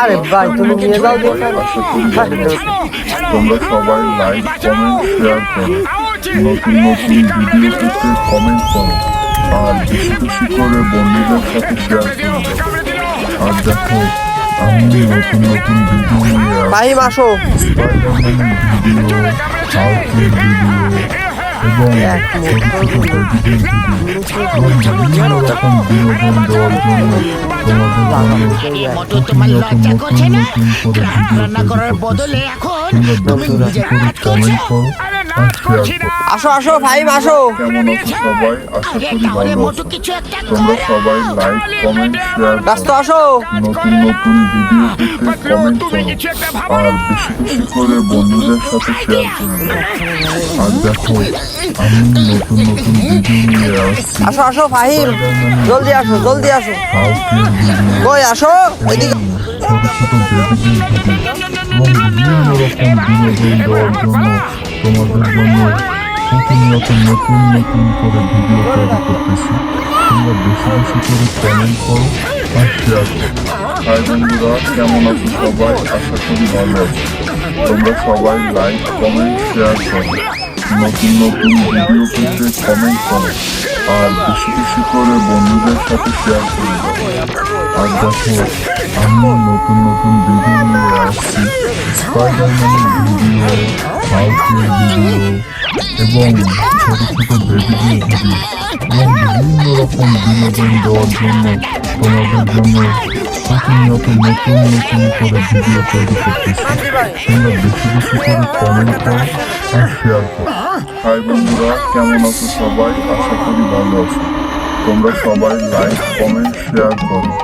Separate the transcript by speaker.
Speaker 1: আরে ভাই তুমি নিয়ে যাও।
Speaker 2: তোমরা সবাই লাইক কমেন্ট শেয়ার করো। নতুন নতুন ভিডিও পেতে কমেন্ট করো। আর বেশি বেশি করে বন্ধুদের সাথে শেয়ার করো। আর দেখো আমি নতুন নতুন ভিডিও নিয়ে ভিডিও ভিডিও এবং রকম বিনোদন দেওয়ার জন্য তোমাদের কমেন্ট করো
Speaker 1: আসো আসো ভাই আসো।
Speaker 2: সবাই? আশা করি ভালো তোমরা সবাই লাইক কমেন্ট শেয়ার
Speaker 1: রাস্তা আসো।
Speaker 2: নতুন নতুন ভিডিও পেতে কমেন্ট করো। আর বেশি বেশি করে বন্ধুদের সাথে শেয়ার করো। আর দেখো আমি নতুন নতুন ভিডিও নিয়ে আসছি।
Speaker 1: আসো আসো ফাহিম। জলদি আসো জলদি আসো। কই আসো? এদিকে
Speaker 2: ছোট ছোট বেবিদের ভিডিও এবং বিভিন্ন রকম বিনোদন দেওয়ার জন্য তোমাদের জন্য প্রতিনিয়ত নতুন নতুন করে ভিডিও তৈরি করতেছি। তোমরা বেশি বেশি করে কমেন্ট করো, আর শেয়ার করো। হাই বন্ধুরা, কেমন আছো সবাই? আশা করি ভালো আছো। তোমরা সবাই লাইক কমেন্ট শেয়ার করো। নতুন নতুন ভিডিও পেতে কমেন্ট করো। আর বেশি বেশি করে বন্ধুদের সাথে শেয়ার করে। আর দেখো, আমি নতুন নতুন ভিডিও নিয়ে আসছি। স্পাইডারম্যানের ভিডিও এবং ছোট এবং বিভিন্ন রকম বিনোদন দেওয়ার জন্য তোমাদের জন্য প্রতিনিয়ত নতুন নতুন করে ভিডিও তৈরি করতেছি তোমরা বেশি বেশি করে কমেন্ট আর কেমন আছো সবাই ভালো তোমরা সবাই লাইক কমেন্ট শেয়ার করো